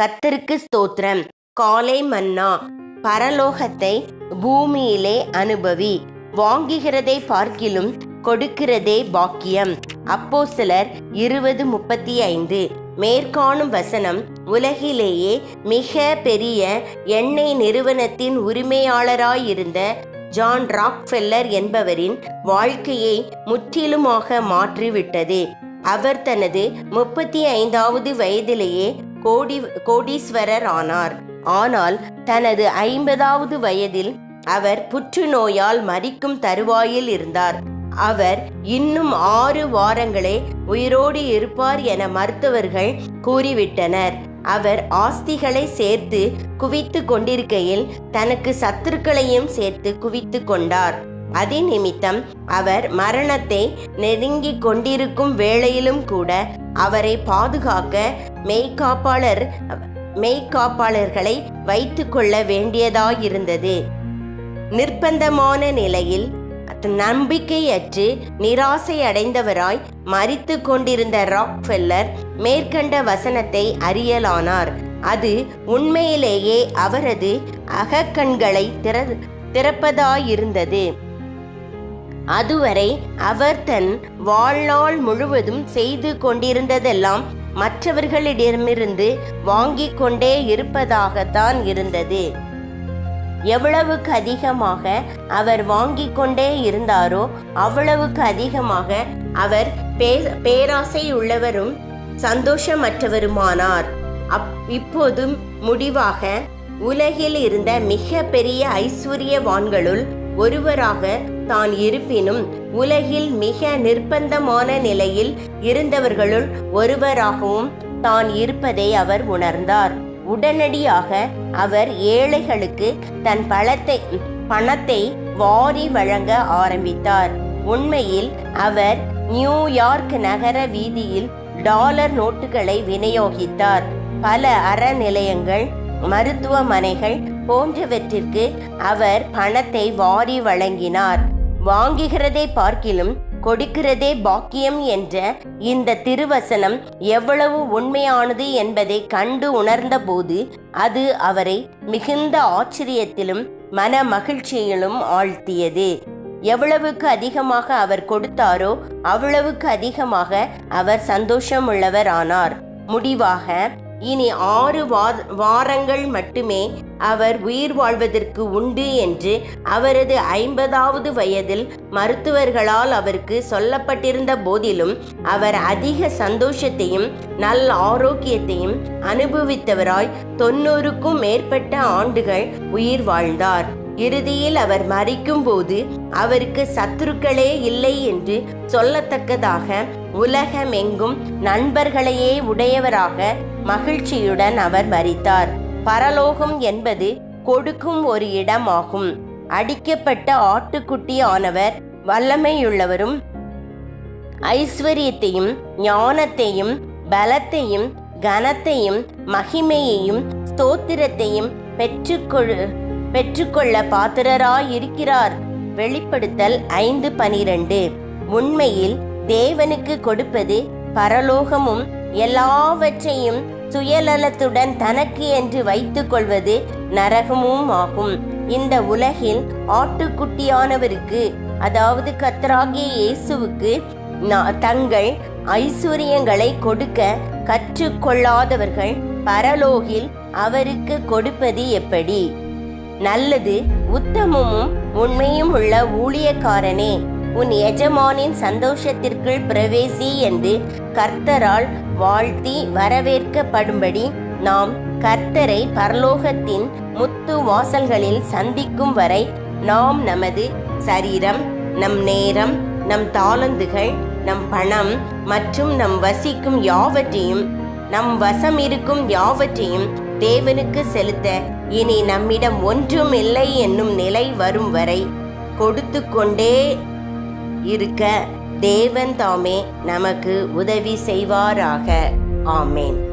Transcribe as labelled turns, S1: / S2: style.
S1: கத்தருக்கு ஸ்தோத்திரம். காலை மன்னா பரலோகத்தை பூமியிலே அனுபவி வாங்குகிறதை பார்க்கிலும் கொடுக்கிறதே பாக்கியம். அப்போ சிலர் இருபது முப்பத்தி ஐந்து மேற்காணும் வசனம் உலகிலேயே மிக பெரிய எண்ணெய் நிறுவனத்தின் உரிமையாளராயிருந்த ஜான் ராக்ஃபெல்லர் என்பவரின் வாழ்க்கையை முற்றிலுமாக மாற்றிவிட்டது. அவர் தனது முப்பத்தி ஐந்தாவது வயதிலேயே கோடி கோடீஸ்வரர் ஆனார் ஆனால் தனது ஐம்பதாவது வயதில் அவர் புற்றுநோயால் மறிக்கும் தருவாயில் இருந்தார். அவர் இன்னும் ஆறு வாரங்களே உயிரோடு இருப்பார் என மருத்துவர்கள் கூறிவிட்டனர். அவர் ஆஸ்திகளை சேர்த்து குவித்து கொண்டிருக்கையில் தனக்கு சத்துருக்களையும் சேர்த்து குவித்து கொண்டார். அதே நிமித்தம் அவர் மரணத்தை நெருங்கிக் கொண்டிருக்கும் வேளையிலும் கூட அவரை பாதுகாக்க மெய்காப்பாளர் மெய்காப்பாளர்களை வைத்து கொள்ள வேண்டியதாயிருந்தது. நிர்பந்தமான நிலையில் நம்பிக்கையற்று நிராசை அடைந்தவராய் மறித்து கொண்டிருந்த ராக்ஃபெல்லர் மேற்கண்ட வசனத்தை அறியலானார். அது உண்மையிலேயே அவரது அகக்கண்களை திற திறப்பதாயிருந்தது. அதுவரை அவர் தன் வாழ்நாள் முழுவதும் செய்து கொண்டிருந்ததெல்லாம் மற்றவர்களிடமிருந்து வாங்கிக் கொண்டே இருப்பதாகத்தான் இருந்தது. எவ்வளவுக்கு அதிகமாக அவர் வாங்கிக் கொண்டே இருந்தாரோ அவ்வளவுக்கு அதிகமாக அவர் பே பேராசை உள்ளவரும் சந்தோஷமற்றவருமானார். அப் இப்போதும் முடிவாக உலகில் இருந்த மிக பெரிய ஐஸ்வர்யவான்களுள் ஒருவராக தான் இருப்பினும் உலகில் மிக நிர்பந்தமான நிலையில் இருந்தவர்களுள் ஒருவராகவும் தான் இருப்பதை அவர் உணர்ந்தார். உடனடியாக அவர் ஏழைகளுக்கு தன் பழத்தை பணத்தை வாரி வழங்க ஆரம்பித்தார். உண்மையில் அவர் நியூயார்க் நகர வீதியில் டாலர் நோட்டுகளை விநியோகித்தார். பல அறநிலையங்கள் மருத்துவமனைகள் போன்றவற்றிற்கு அவர் பணத்தை வாரி வழங்கினார். வாங்குகிறதை பார்க்கிலும் கொடுக்கிறதே பாக்கியம் என்ற இந்த திருவசனம் எவ்வளவு உண்மையானது என்பதை கண்டு உணர்ந்தபோது அது அவரை மிகுந்த ஆச்சரியத்திலும் மன மகிழ்ச்சியிலும் ஆழ்த்தியது. எவ்வளவுக்கு அதிகமாக அவர் கொடுத்தாரோ அவ்வளவுக்கு அதிகமாக அவர் சந்தோஷமுள்ளவர் ஆனார் முடிவாக இனி ஆறு வா- வாரங்கள் மட்டுமே அவர் உயிர் வாழ்வதற்கு உண்டு என்று அவரது ஐம்பதாவது வயதில் மருத்துவர்களால் அவருக்கு சொல்லப்பட்டிருந்த போதிலும் அவர் அதிக சந்தோஷத்தையும் நல் ஆரோக்கியத்தையும் அனுபவித்தவராய் தொண்ணூறுக்கும் மேற்பட்ட ஆண்டுகள் உயிர் வாழ்ந்தார். இறுதியில் அவர் மறிக்கும்போது அவருக்கு சத்துருக்களே இல்லை என்று சொல்லத்தக்கதாக உலகமெங்கும் நண்பர்களையே உடையவராக மகிழ்ச்சியுடன் அவர் மறித்தார் பரலோகம் என்பது கொடுக்கும் ஒரு இடமாகும். அடிக்கப்பட்ட ஆட்டுக்குட்டி ஆனவர் வல்லமையுள்ளவரும் ஐஸ்வர்யத்தையும் ஞானத்தையும் பலத்தையும் கனத்தையும் மகிமையையும் ஸ்தோத்திரத்தையும் பெற்றுக்கொள் பெற்றுக்கொள்ள பாத்திரராயிருக்கிறார். வெளிப்படுத்தல் ஐந்து பனிரெண்டு. உண்மையில் தேவனுக்கு கொடுப்பது பரலோகமும் எல்லாவற்றையும் சுயநலத்துடன் தனக்கு என்று வைத்துக் கொள்வது நரகமும் ஆகும். இந்த உலகில் ஆட்டுக்குட்டியானவருக்கு அதாவது கத்தராகிய இயேசுவுக்கு தங்கள் ஐஸ்வர்யங்களை கொடுக்க கற்றுக்கொள்ளாதவர்கள் பரலோகில் அவருக்கு கொடுப்பது எப்படி? நல்லது உத்தமமும் உண்மையும் உள்ள ஊழியக்காரனே. உன் எஜமானின் சந்தோஷத்திற்குள் பிரவேசி என்று கர்த்தரால் வாழ்த்தி வரவேற்கப்படும்படி நாம் கர்த்தரை பரலோகத்தின் முத்து வாசல்களில் சந்திக்கும் வரை நாம் நமது சரீரம் நம் நேரம் நம் தாளந்துகள் நம் பணம் மற்றும் நம் வசிக்கும் யாவற்றையும் நம் வசம் இருக்கும் யாவற்றையும் தேவனுக்கு செலுத்த இனி நம்மிடம் ஒன்றும் இல்லை என்னும் நிலை வரும் வரை கொடுத்து கொண்டே இருக்க தேவன் தாமே நமக்கு உதவி செய்வாராக. ஆமேன்.